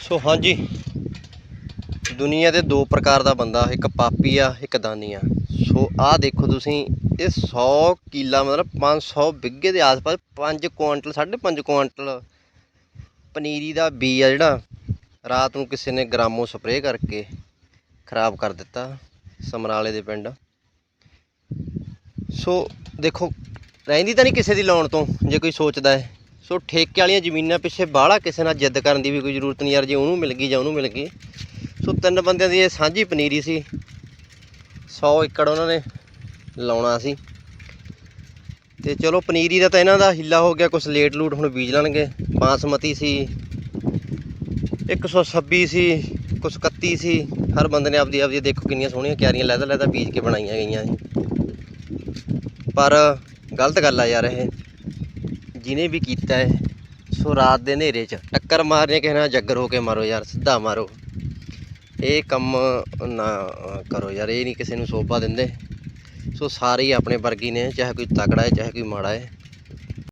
ਸੋ ਹਾਂਜੀ, ਦੁਨੀਆ ਦੇ ਦੋ ਪ੍ਰਕਾਰ ਦਾ ਬੰਦਾ, ਇੱਕ ਪਾਪੀ ਆ, ਇੱਕ ਦਾਨੀ ਆ। ਸੋ ਆਹ ਦੇਖੋ ਤੁਸੀਂ, ਇਹ 100 ਕਿੱਲਾ ਮਤਲਬ 500 ਬਿੱਗੇ ਦੇ ਆਸ-ਪਾਸ 5 ਕੁਆਂਟਲ 5.5 ਕੁਆਂਟਲ ਪਨੀਰੀ ਦਾ ਬੀ ਆ ਜਿਹੜਾ, ਰਾਤ ਨੂੰ ਕਿਸੇ ਨੇ ਗ੍ਰਾਮੋ ਸਪਰੇਅ ਕਰਕੇ ਖਰਾਬ ਕਰ ਦਿੱਤਾ, ਸਮਰਾਲੇ ਦੇ ਪਿੰਡ। ਸੋ ਦੇਖੋ, ਰਹਿੰਦੀ ਤਾਂ ਨਹੀਂ ਕਿਸੇ ਦੀ ਲਾਉਣ ਤੋਂ, ਜੇ ਕੋਈ ਸੋਚਦਾ ਹੈ। ਸੋ ਠੇਕੇ ਵਾਲੀਆਂ ਜ਼ਮੀਨਾਂ ਪਿੱਛੇ ਬਾਹਲਾ ਕਿਸੇ ਨਾਲ ਜਿੱਦ ਕਰਨ ਦੀ ਵੀ ਕੋਈ ਜ਼ਰੂਰਤ ਨਹੀਂ ਯਾਰ, ਜੇ ਉਹਨੂੰ ਮਿਲ ਗਈ ਜਾਂ ਉਹਨੂੰ ਮਿਲ ਗਈ। ਸੋ ਤਿੰਨ ਬੰਦਿਆਂ ਦੀ ਇਹ ਸਾਂਝੀ ਪਨੀਰੀ ਸੀ। 100 ਏਕੜ ਉਹਨਾਂ ਨੇ ਲਾਉਣਾ ਸੀ। ਤੇ ਚਲੋ ਪਨੀਰੀ ਦਾ ਤਾਂ ਇਹਨਾਂ ਦਾ ਹਿੱਲਾ ਹੋ ਗਿਆ, ਕੁਛ ਲੇਟ ਲੂਟ ਹੁਣ ਬੀਜ ਲੈਣਗੇ। ਬਾਸਮਤੀ ਸੀ 126 ਸੀ ਕੁਛ 31 ਸੀ। ਹਰ ਬੰਦੇ ਨੇ ਆਪਦੀ ਆਪਦੀ, ਦੇਖੋ ਕਿੰਨੀਆਂ ਸੋਹਣੀਆਂ ਕਿਆਰੀਆਂ ਲੈਦਾ ਲੈਦਾ ਬੀਜ ਕੇ ਬਣਾਈਆਂ ਗਈਆਂ ਸੀ ਪਰ ਗਲਤ ਗੱਲ ਆ ਯਾਰ ਇਹ। ਜਿਹਨੇ ਵੀ ਕੀਤਾ ਹੈ, ਸੋ ਰਾਤ ਦੇ ਹਨੇਰੇ 'ਚ ਟੱਕਰ ਮਾਰਨੀ ਕਿਸੇ ਨਾਲ ਜੱਗਰ ਹੋ ਕੇ ਮਾਰੋ ਯਾਰ, ਸਿੱਧਾ ਮਾਰੋ। ਇਹ ਕੰਮ ਨਾ ਕਰੋ ਯਾਰ, ਇਹ ਨਹੀਂ ਕਿਸੇ ਨੂੰ ਸੋਭਾ ਦਿੰਦੇ। ਸੋ ਸਾਰੇ ਹੀ ਆਪਣੇ ਵਰਗੀ ਨੇ, ਚਾਹੇ ਕੋਈ ਤਕੜਾ ਹੈ, ਚਾਹੇ ਕੋਈ ਮਾੜਾ ਹੈ।